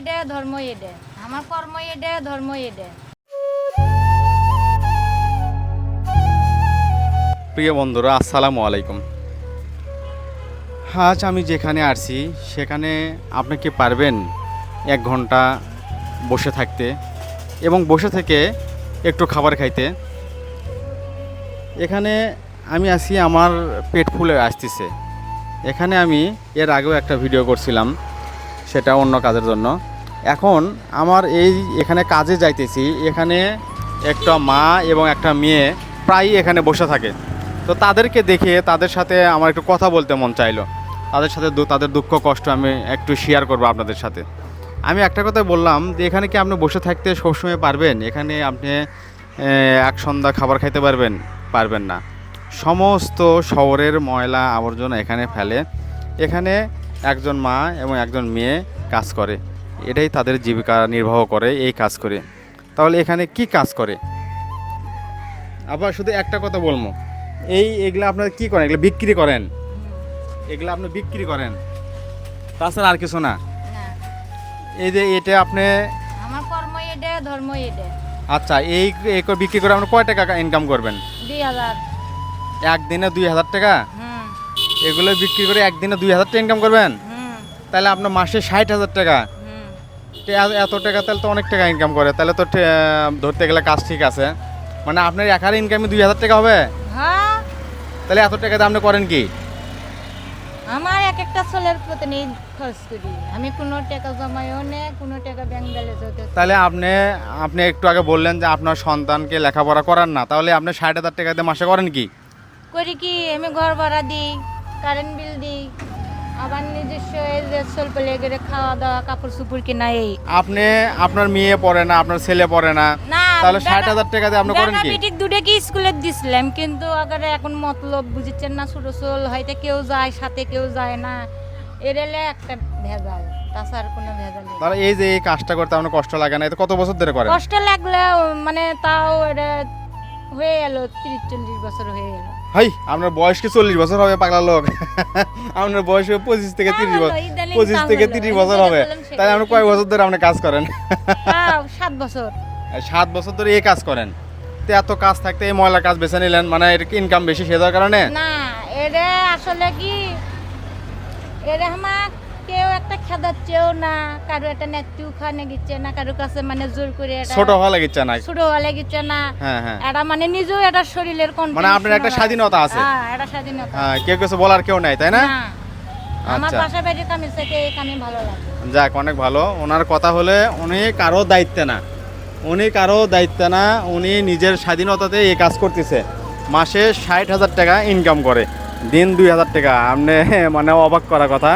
এডে, ধর্ম এডে। আমার কর্ম এডে, ধর্ম এডে। প্রিয় বন্ধুরা, আসসালামু আলাইকুম। আজ আমি যেখানে আসছি সেখানে আপনি কি পারবেন এক ঘণ্টা বসে থাকতে এবং বসে থেকে একটু খাবার খাইতে? এখানে আমি আসি আমার পেট ফুলে আসতেছে। এখানে আমি এর আগেও একটা ভিডিও করছিলাম। সেটা অন্য কাজের জন্য। এখন আমার এই এখানে কাজে যাইতেছি, এখানে একটা মা এবং একটা মেয়ে প্রায়ই এখানে বসে থাকে। তো তাদেরকে দেখে তাদের সাথে আমার একটু কথা বলতে মন চাইলো। তাদের সাথে তাদের দুঃখ, কষ্ট আমি একটু শেয়ার করব আপনাদের সাথে। আমি একটা কথা বললাম যে, এখানে কি আপনি বসে থাকতে সবসময় পারবেন? এখানে আপনি এক সন্ধ্যা খাবার খাইতে পারবেন পারবেন না। সমস্ত শহরের ময়লা আবর্জনা এখানে ফেলে। এখানে একজন মা এবং একজন মেয়ে কাজ করে। এটাই তাদের জীবিকা নির্বাহ করে এই কাজ করে। তাহলে এখানে কি কাজ করে? আবার শুধু একটা কথা বলব। এই এগুলো আপনারা কি করেন? এগুলো বিক্রি করেন? এগুলো আপনি বিক্রি করেন? তাছাড়া আর কিছু না? না এই যে এটা আপনি আমার কর্ম এডে ধর্ম এডে আচ্ছা এই এই করে বিক্রি করে আপনি কয় টাকা ইনকাম করবেন? দুই হাজার। একদিনে দুই হাজার টাকা? হুম এগুলো বিক্রি করে একদিনে দুই হাজার টাকা ইনকাম করবেন? তাহলে আপনার মাসে ষাট হাজার টাকা। এত টাকা তাহলে তো অনেক টাকা ইনকাম করে। তাহলে তো ধরতে গেলে কাজ ঠিক আছে। মানে আপনার একার ইনকামে দুই হাজার টাকা হবে? হ্যাঁ। তাহলে এত টাকা আপনি করেন কি? আমার এক একটা ছেলের প্রতি খরচ করি। আমি কোনো টাকা জমাইও নে কোনো টাকা ব্যাংক ব্যালেন্স তাহলে আপনি আপনি একটু আগে বললেন যে আপনার সন্তানকে লেখাপড়া করান না। তাহলে আপনি ষাট হাজার টাকা দিয়ে মাসে করেন কি? করি কি? আমি ঘর ভাড়া দিই। কারেন্ট বিল দিই আবার নিজস্ব এই যে স্বল্প লেগে খাওয়া দাওয়া কাপড় চুপড় কিনা এই। আপনি আপনার মেয়ে পড়ে না আপনার ছেলে পড়ে না তাহলে ষাট হাজার টাকা দিয়ে আপনি করেন কি? বেটিক কি স্কুলে দিছিলাম কিন্তু আগে এখন মতলব বুঝিচ্ছেন না ছোট চোল হয়তো কেউ যায় সাথে কেউ যায় না। এরেলে একটা ভেজাল তাছাড়া কোনো ভেজাল নেই। তাহলে এই যে এই কাজটা করতে আপনার কষ্ট লাগে না এটা কত বছর ধরে করেন? কষ্ট লাগলেও মানে তাও এটা হয়ে গেল তিরিশ চল্লিশ বছর হয়ে গেল। হাই আপনার বয়স কি চল্লিশ বছর হবে পাগলা লোক? আপনার বয়স হবে পঁচিশ থেকে তিরিশ বছর। পঁচিশ থেকে তিরিশ বছর হবে। তাই তাহলে আপনি কয়েক বছর ধরে আপনি কাজ করেন? সাত বছর। সাত বছর ধরে এই কাজ করেন? তো এত কাজ থাকতে এই ময়লা কাজ বেছে নিলেন মানে এর কি ইনকাম বেশি সে কারণে? না এটা আসলে কি? এটা আমার একটা খেদাচ্ছেও না কারও একটা নেত্রিও খানে গিচ্ছে না কারও কাছে মানে জোর করে এটা ছোট হওয়া লাগিচ্ছে না। ছোট হলে গিচ্ছে না। হ্যাঁ হ্যাঁ। এটা মানে নিজেও এটা শরীরের কোন মানে আপনার একটা স্বাধীনতা আছে। হ্যাঁ এটা স্বাধীনতা হ্যাঁ কেউ কিছু বলার কেউ নাই তাই না? আমার আচ্ছা। বাড়ির কামের থেকে এই কামে ভালো লাগে। যাক অনেক ভালো। ওনার কথা হলে উনি কারও দায়িত্বে না। উনি কারও দায়িত্বে না উনি নিজের স্বাধীনতাতে এই কাজ করতেছে। মাসে ষাট হাজার টাকা ইনকাম করে। দিন দুই হাজার টাকা। আপনি মানে অবাক করা কথা।